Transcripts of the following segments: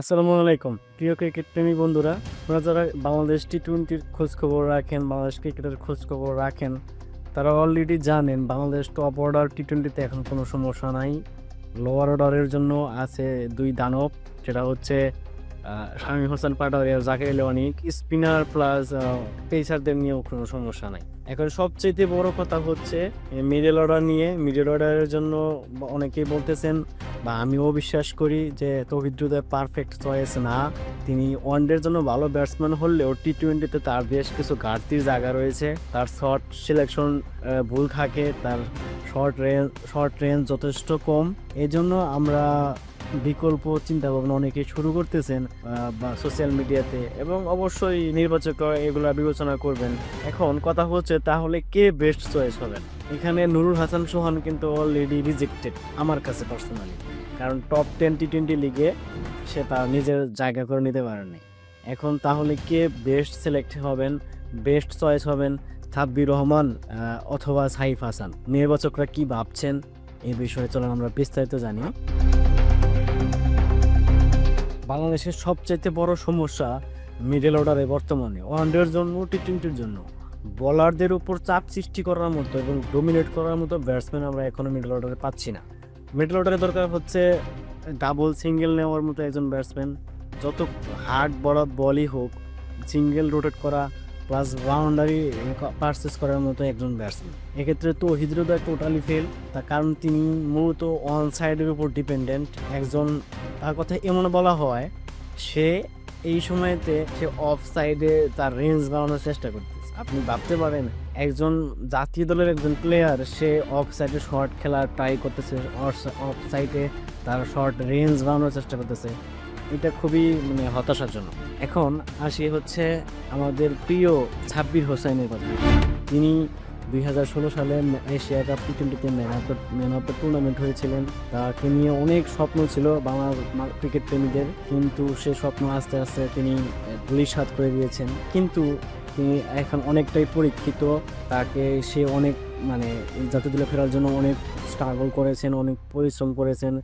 আসসালামু আলাইকুম। প্রিয় ক্রিকেট প্রেমী বন্ধুরা, আপনারা যারা বাংলাদেশ টি টোয়েন্টির খোঁজ খবর রাখেন, বাংলাদেশ ক্রিকেটের খোঁজখবর রাখেন, তারা অলরেডি জানেন বাংলাদেশ টপ অর্ডার টি টোয়েন্টিতে এখন কোনো সমস্যা নাই। লোয়ার অর্ডারের জন্য আছে দুই দানব, যেটা হচ্ছে শামীম হোসেন পাটোয়ারি আর জাকির অনিক। স্পিনার প্লাস পেসারদের নিয়েও কোনো সমস্যা নাই। এখন সবচেয়ে বড় কথা হচ্ছে মিডল অর্ডার নিয়ে মিডল অর্ডারের জন্য অনেকেই বলতেছেন বা আমিও বিশ্বাস করি যে তৌহিদ পারফেক্ট চয়েস না। তিনি ওয়ানডের জন্য ভালো ব্যাটসম্যান হলেও টি টোয়েন্টিতে তার বেশ কিছু ঘাটতির জায়গা রয়েছে। তার শর্ট সিলেকশন ভুল থাকে, তার শর্ট রেঞ্জ শর্ট রেঞ্জ যথেষ্ট কম। এই জন্য আমরা বিকল্প চিন্তা ভাবনা অনেকে শুরু করতেছেন বা সোশ্যাল মিডিয়াতে এবং অবশ্যই নির্বাচকরা এগুলো বিবেচনা করবেন। এখন কথা হচ্ছে, তাহলে কে বেস্ট চয়েস হবেন? এখানে নুরুল হাসান সোহান কিন্তু অলরেডি রিজেক্টেড আমার কাছে পার্সোনালি কারণ টপ টেন টি টোয়েন্টি লিগে সে তার নিজের জায়গা করে নিতে পারেনি। এখন তাহলে কে বেস্ট সিলেক্ট হবেন বেস্ট চয়েস হবেন সাব্বির রহমান অথবা সাইফ হাসান? নির্বাচকরা কি ভাবছেন? এই বিষয়ে চলেন আমরা বিস্তারিত জানি। বাংলাদেশের সবচাইতে বড় সমস্যা মিডল অর্ডারে বর্তমানে। ওয়ানডের জন্য টি টোয়েন্টির জন্য। বলারদের উপর চাপ সৃষ্টি করার মতো এবং ডোমিনেট করার মতো ব্যাটসম্যান আমরা এখনও মিডল অর্ডারে পাচ্ছি না। মিডল অর্ডারে দরকার হচ্ছে ডাবল সিঙ্গেল নেওয়ার মতো একজন ব্যাটসম্যান যত হার্ড বড় বলই হোক সিঙ্গেল রোটেট করা প্লাস বাউন্ডারি পারচেস করার মতো একজন ব্যাটসম্যান এক্ষেত্রে তো হৃদয় টোটালি ফেল তার কারণ তিনি মূলত অন সাইডের উপর ডিপেন্ডেন্ট একজন, তার কথা এমন বলা হয়, সে এই সময়তে সে অফ সাইডে তার রেঞ্জ বাড়ানোর চেষ্টা করতেছে। আপনি ভাবতে পারেন, একজন জাতীয় দলের একজন প্লেয়ার সে অফ সাইডে শর্ট খেলার ট্রাই করতেছে অফ সাইডে তার শর্ট রেঞ্জ বাড়ানোর চেষ্টা করতেছে। এটা খুবই মানে হতাশাজনক। এখন আসি হচ্ছে আমাদের প্রিয় ছাব্বির হোসেনের কথা। তিনি দুই হাজার ষোলো সালে এশিয়া কাপ টি টোয়েন্টিতে man of the man of the tournament হয়েছিলেন। তাকে নিয়ে অনেক স্বপ্ন ছিল বাংলার ক্রিকেট প্রেমীদের। কিন্তু সে স্বপ্ন আস্তে আস্তে তিনি ধুলিসাৎ করে দিয়েছেন। কিন্তু তিনি এখন অনেকটাই পরীক্ষিত। তাকে সে অনেক মানে জাতীয় দলে ফেরার জন্য অনেক স্ট্রাগল করেছেন, অনেক পরিশ্রম করেছেন।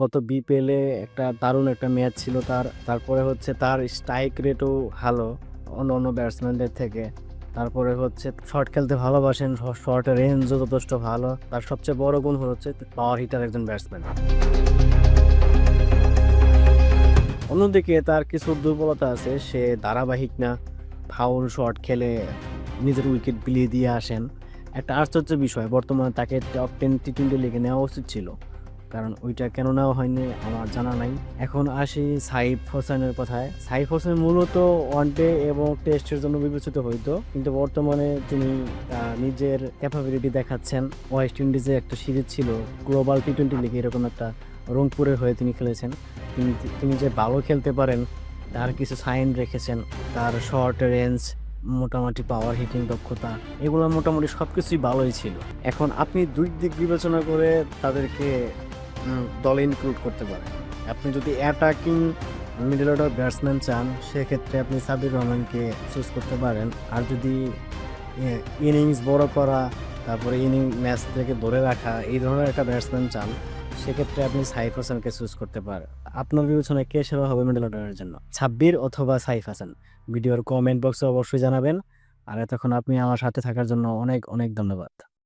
গত বিপিএলে একটা দারুণ একটা ম্যাচ ছিল তার। তারপরে হচ্ছে তার স্ট্রাইক রেটও ভালো অন্য অন্য ব্যাটসম্যানদের থেকে। তারপরে হচ্ছে শর্ট খেলতে ভালোবাসেন শর্ট রেঞ্জও যথেষ্ট ভালো। তার সবচেয়ে বড় গুণ হচ্ছে পাওয়ার হিটার একজন ব্যাটসম্যান অন্যদিকে তার কিছু দুর্বলতা আছে, সে ধারাবাহিক না ফাউল শট খেলে নিজের উইকেট বিলিয়ে দিয়ে আসেন। একটা আশ্চর্য বিষয়, বর্তমানে তাকে টপ টেন টি টোয়েন্টি লিগে নেওয়া উচিত ছিল। কারণ ওইটা কেন নেওয়া হয়নি আমার জানা নাই। এখন আসি সাইফ হোসেনের কথায়। সাইফ হোসেন মূলত ওয়ানডে এবং টেস্টের জন্য বিবেচিত হইতো, কিন্তু বর্তমানে তিনি নিজের ক্যাপাবিলিটি দেখাচ্ছেন। ওয়েস্ট ইন্ডিজে একটা সিরিজ ছিল গ্লোবাল টি টোয়েন্টি লিগে এরকম একটা রংপুরের হয়ে তিনি খেলেছেন। তিনি যে ভালো খেলতে পারেন, তার কিছু সাইন রেখেছেন। তার শর্ট রেঞ্জ মোটামুটি পাওয়ার হিটিং দক্ষতা, এগুলো মোটামুটি সব কিছুই ভালোই ছিল। এখন আপনি দুই দিক বিবেচনা করে তাদেরকে দলে ইনক্লুড করতে পারেন আপনি যদি অ্যাটাকিং মিডল অর্ডার ব্যাটসম্যান চান, সেক্ষেত্রে আপনি সাবির রহমানকে চুজ করতে পারেন। আর যদি ইনিংস বড় করা, তারপরে ইনিং ম্যাচ থেকে ধরে রাখা, এই ধরনের একটা ব্যাটসম্যান চান, সেক্ষেত্রে আপনি সাইফ হাসানকে চুজ করতে পারেন। আপনার বিবেচনায় কে সেরা হবে মিডল অর্ডারের জন্য? ছাব্বির অথবা সাইফ হাসান? ভিডিওর কমেন্ট বক্সে অবশ্যই জানাবেন। আর এতক্ষণ আপনি আমার সাথে থাকার জন্য অনেক অনেক ধন্যবাদ।